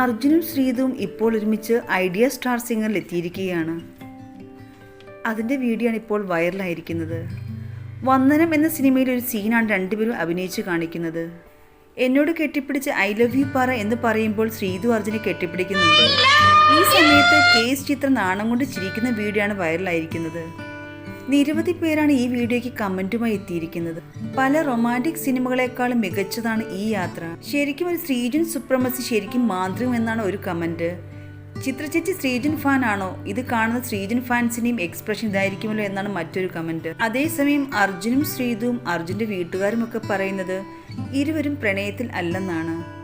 അർജുനും ശ്രീതും ഇപ്പോൾ ഒരുമിച്ച് ഐഡിയ സ്റ്റാർ സിംഗറിൽ എത്തിയിരിക്കുകയാണ് അതിന്റെ വീഡിയോ ആണ് ഇപ്പോൾ വൈറലായിരിക്കുന്നത്. വന്ദനം എന്ന സിനിമയിൽ ഒരു സീനാണ് രണ്ടുപേരും അഭിനയിച്ച് കാണിക്കുന്നത്. എന്നോട് കെട്ടിപ്പിടിച്ച് ഐ ലവ് യു പറ എന്ന് പറയുമ്പോൾ ശ്രീതു അർജുനെ കെട്ടിപ്പിടിക്കുന്നുണ്ട്. ഈ സമയത്ത് കേസ് ചിത്രം നാണം കൊണ്ട് ചിരിക്കുന്ന വീഡിയോ ആണ് വൈറലായിരിക്കുന്നത്. നിരവധി പേരാണ് ഈ വീഡിയോയ്ക്ക് കമന്റുമായി എത്തിയിരിക്കുന്നത്. പല റൊമാന്റിക് സിനിമകളെക്കാളും മികച്ചതാണ് ഈ യാത്ര. ശരിക്കും ഒരു ശ്രീജൻ സുപ്രമസി ശരിക്കും മാന്ത്രികം എന്നാണ് ഒരു കമന്റ്. ചിത്രചേച്ചി ശ്രീജൻ ഫാൻ ആണോ? ഇത് കാണുന്ന ശ്രീജൻ ഫാൻസിനെയും എക്സ്പ്രഷൻ ഇതായിരിക്കുമല്ലോ എന്നാണ് മറ്റൊരു കമന്റ്. അതേസമയം അർജുനും ശ്രീതുവും അർജുന്റെ വീട്ടുകാരും ഒക്കെ പറയുന്നത് ഇരുവരും പ്രണയത്തിൽ അല്ലെന്നാണ്.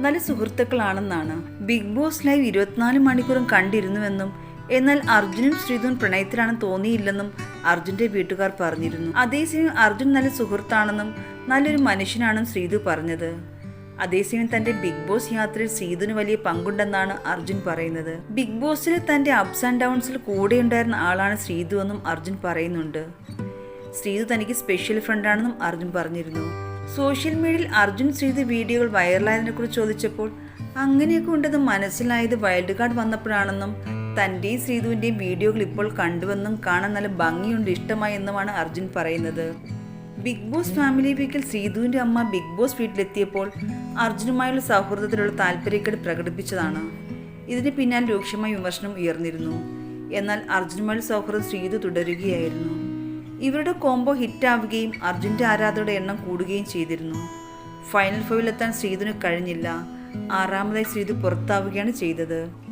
നല്ല സുഹൃത്തുക്കളാണെന്നാണ്. ബിഗ് ബോസ് ലൈവ് ഇരുപത്തിനാല് മണിക്കൂറും കണ്ടിരുന്നുവെന്നും എന്നാൽ അർജുനും ശ്രീധുൻ പ്രണയത്തിലാണെന്ന് തോന്നിയില്ലെന്നും അർജുന്റെ വീട്ടുകാർ പറഞ്ഞിരുന്നു. അതേസമയം അർജുൻ നല്ല സുഹൃത്താണെന്നും നല്ലൊരു മനുഷ്യനാണെന്നും ശ്രീധു പറഞ്ഞത്. അതേസമയം തന്റെ ബിഗ് ബോസ് യാത്രയിൽ ശ്രീധുന് വലിയ പങ്കുണ്ടെന്നാണ് അർജുൻ പറയുന്നത്. ബിഗ് ബോസിൽ തന്റെ അപ്സ് ആൻഡ് ഡൗൺസിൽ കൂടെ ഉണ്ടായിരുന്ന ആളാണ് ശ്രീധു എന്നും അർജുൻ പറയുന്നുണ്ട്. ശ്രീധു തനിക്ക് സ്പെഷ്യൽ ഫ്രണ്ടാണെന്നും അർജുൻ പറഞ്ഞിരുന്നു. സോഷ്യൽ മീഡിയയിൽ അർജുൻ ശ്രീധു വീഡിയോകൾ വൈറലായതിനെ കുറിച്ച് ചോദിച്ചപ്പോൾ അങ്ങനെയൊക്കെ ഉണ്ടെന്ന് മനസ്സിലായത് വൈൽഡ് കാർഡ് വന്നപ്പോഴാണെന്നും തന്റെയും ശ്രീതുവിന്റെയും വീഡിയോകൾ ഇപ്പോൾ കണ്ടുവെന്നും കാണാൻ നല്ല ഭംഗിയുണ്ട് ഇഷ്ടമായി എന്നുമാണ് അർജുൻ പറയുന്നത്. ബിഗ് ബോസ് ഫാമിലി വീക്കിൽ ശ്രീതുവിന്റെ അമ്മ ബിഗ് ബോസ് വീട്ടിലെത്തിയപ്പോൾ അർജുനുമായുള്ള സൗഹൃദത്തിലുള്ള താല്പര്യക്കേട് പ്രകടിപ്പിച്ചതാണ്. ഇതിന് പിന്നാലെ രൂക്ഷമായ വിമർശനം ഉയർന്നിരുന്നു. എന്നാൽ അർജുനുമായുള്ള സൗഹൃദം ശ്രീതു തുടരുകയായിരുന്നു. ഇവരുടെ കോംബോ ഹിറ്റാവുകയും അർജുന്റെ ആരാധകരുടെ എണ്ണം കൂടുകയും ചെയ്തിരുന്നു. ഫൈനൽ ഫോയിലെത്താൻ ശ്രീതുവിന് കഴിഞ്ഞില്ല. ആറാമതായി ശ്രീതു പുറത്താവുകയാണ് ചെയ്തത്.